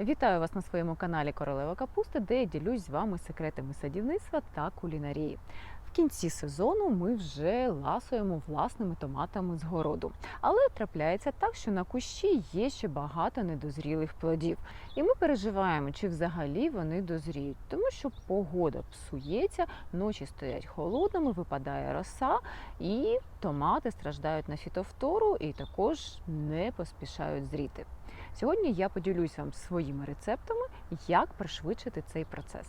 Вітаю вас на своєму каналі Королева Капусти, де я ділюсь з вами секретами садівництва та кулінарії. Кінці сезону ми вже ласуємо власними томатами з городу. Але трапляється так, що на кущі є ще багато недозрілих плодів. І ми переживаємо, чи взагалі вони дозріють, тому що погода псується, ночі стоять холодними, випадає роса, і томати страждають на фітофтору і також не поспішають зріти. Сьогодні я поділюсь вам своїми рецептами, як пришвидшити цей процес.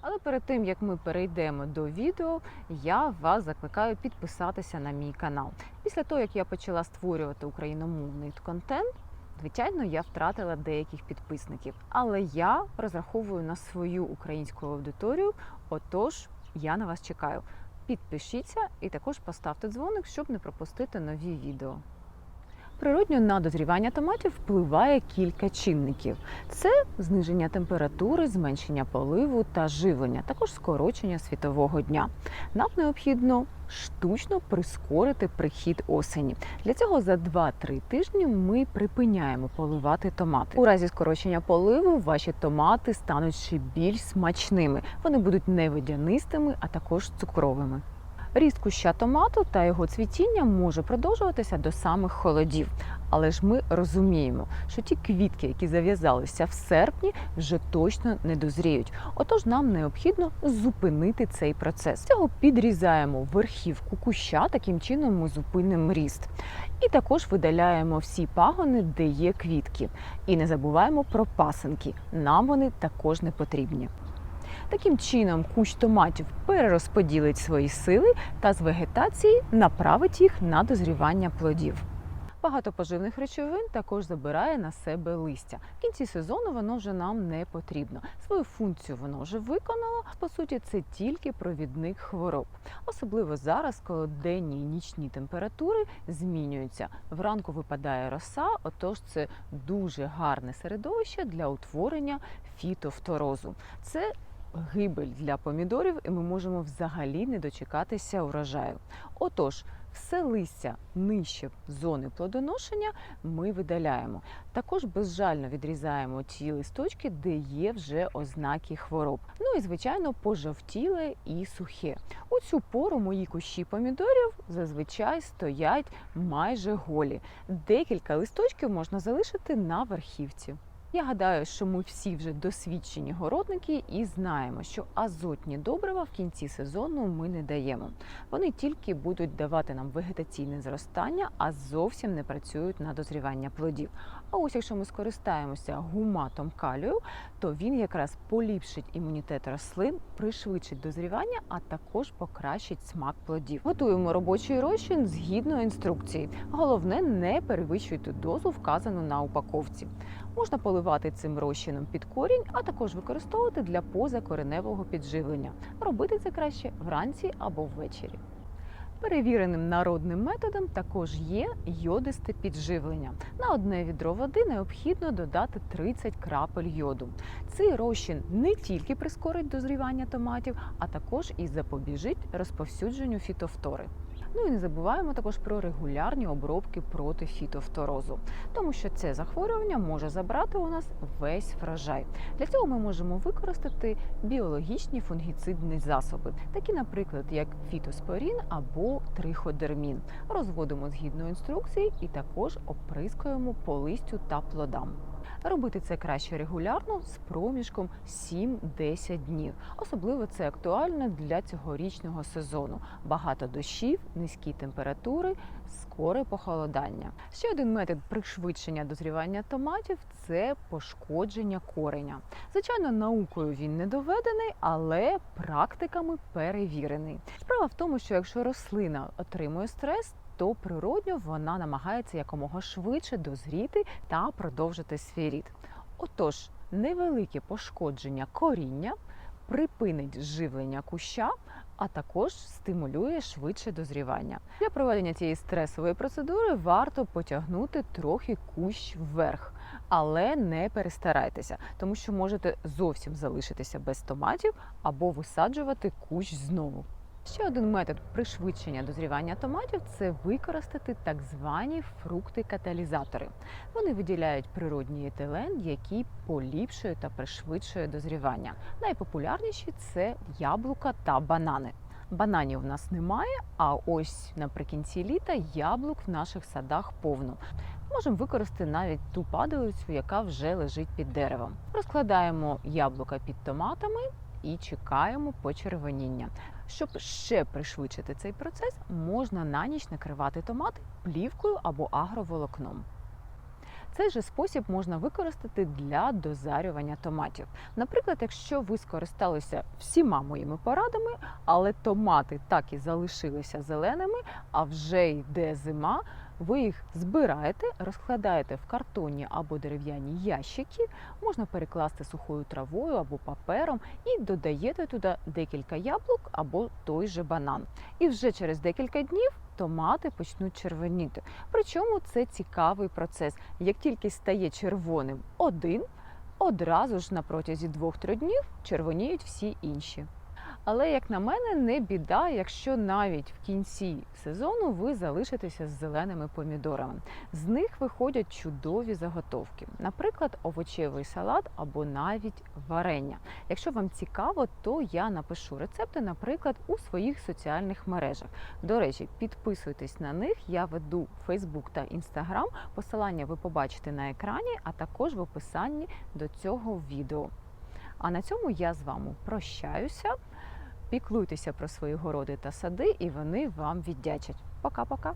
Але перед тим як ми перейдемо до відео, я вас закликаю підписатися на мій канал. Після того, як я почала створювати україномовний контент, звичайно, я втратила деяких підписників. Але я розраховую на свою українську аудиторію. Отож, я на вас чекаю. Підпишіться і також поставте дзвоник, щоб не пропустити нові відео. Природньо на дозрівання томатів впливає кілька чинників: це зниження температури, зменшення поливу та живлення, також скорочення світового дня. Нам необхідно штучно прискорити прихід осені. Для цього за 2-3 тижні ми припиняємо поливати томати. У разі скорочення поливу ваші томати стануть ще більш смачними. Вони будуть не водянистими, а також цукровими. Ріст куща томату та його цвітіння може продовжуватися до самих холодів. Але ж ми розуміємо, що ті квітки, які зав'язалися в серпні, вже точно не дозріють. Отож, нам необхідно зупинити цей процес. Цього підрізаємо верхівку куща, таким чином ми зупинимо ріст. І також видаляємо всі пагони, де є квітки. І не забуваємо про пасинки. Нам вони також не потрібні. Таким чином, кущ томатів перерозподілить свої сили та з вегетації направить їх на дозрівання плодів. Багато поживних речовин також забирає на себе листя. В кінці сезону воно вже нам не потрібно. Свою функцію воно вже виконало. По суті, це тільки провідник хвороб. Особливо зараз, коли денні і нічні температури змінюються. Вранку випадає роса, отож це дуже гарне середовище для утворення фітофторозу. Це гибель для помідорів, і ми можемо взагалі не дочекатися урожаю. Отож, все листя нижче зони плодоношення ми видаляємо. Також безжально відрізаємо ті листочки, де є вже ознаки хвороб. Ну і звичайно, пожовтіле і сухе. У цю пору мої кущі помідорів зазвичай стоять майже голі. Декілька листочків можна залишити на верхівці. Я гадаю, що ми всі вже досвідчені городники і знаємо, що азотні добрива в кінці сезону ми не даємо. Вони тільки будуть давати нам вегетаційне зростання, а зовсім не працюють на дозрівання плодів. А ось якщо ми скористаємося гуматом калію, то він якраз поліпшить імунітет рослин, пришвидшить дозрівання, а також покращить смак плодів. Готуємо робочий розчин згідно інструкції. Головне, не перевищуйте дозу, вказану на упаковці. Можна поливати цим розчином під корінь, а також використовувати для позакореневого підживлення. Робити це краще вранці або ввечері. Перевіреним народним методом також є йодисте підживлення. На одне відро води необхідно додати 30 крапель йоду. Цей розчин не тільки прискорить дозрівання томатів, а також і запобіжить розповсюдженню фітофтори. Ну і не забуваємо також про регулярні обробки проти фітофторозу, тому що це захворювання може забрати у нас весь врожай. Для цього ми можемо використати біологічні фунгіцидні засоби, такі, наприклад, як фітоспорін або триходермін. Розводимо згідно інструкції і також оприскуємо по листю та плодам. Робити це краще регулярно з проміжком 7-10 днів. Особливо це актуально для цьогорічного сезону. Багато дощів, низькі температури, скоре похолодання. Ще один метод пришвидшення дозрівання томатів це пошкодження кореня. Звичайно, наукою він не доведений, але практиками перевірений. Справа в тому, що якщо рослина отримує стрес, то природньо вона намагається якомога швидше дозріти та продовжити свій рід. Отож, невелике пошкодження коріння припинить живлення куща, а також стимулює швидше дозрівання. Для проведення цієї стресової процедури варто потягнути трохи кущ вверх, але не перестарайтеся, тому що можете зовсім залишитися без томатів або висаджувати кущ знову. Ще один метод пришвидшення дозрівання томатів це використати так звані фрукти-каталізатори. Вони виділяють природній етилен, який поліпшує та пришвидшує дозрівання. Найпопулярніші це яблука та банани. Бананів у нас немає, а ось наприкінці літа яблук в наших садах повно. Можемо використати навіть ту падалицю, яка вже лежить під деревом. Розкладаємо яблука під томатами і чекаємо почервоніння. Щоб ще пришвидшити цей процес, можна на ніч накривати томати плівкою або агроволокном. Цей же спосіб можна використати для дозарювання томатів. Наприклад, якщо ви скористалися всіма моїми порадами, але томати так і залишилися зеленими, а вже йде зима, ви їх збираєте, розкладаєте в картонні або дерев'яні ящики, можна перекласти сухою травою або папером і додаєте туди декілька яблук або той же банан. І вже через декілька днів томати почнуть червоніти. Причому це цікавий процес. Як тільки стає червоним один, одразу ж на протязі 2-3 днів червоніють всі інші. Але, як на мене, не біда, якщо навіть в кінці сезону ви залишитеся з зеленими помідорами. З них виходять чудові заготовки, наприклад, овочевий салат або навіть варення. Якщо вам цікаво, то я напишу рецепти, наприклад, у своїх соціальних мережах. До речі, підписуйтесь на них. Я веду Facebook та Instagram. Посилання ви побачите на екрані, а також в описанні до цього відео. А на цьому я з вами прощаюся. Піклуйтеся про свої городи та сади, і вони вам віддячать. Пока-пока!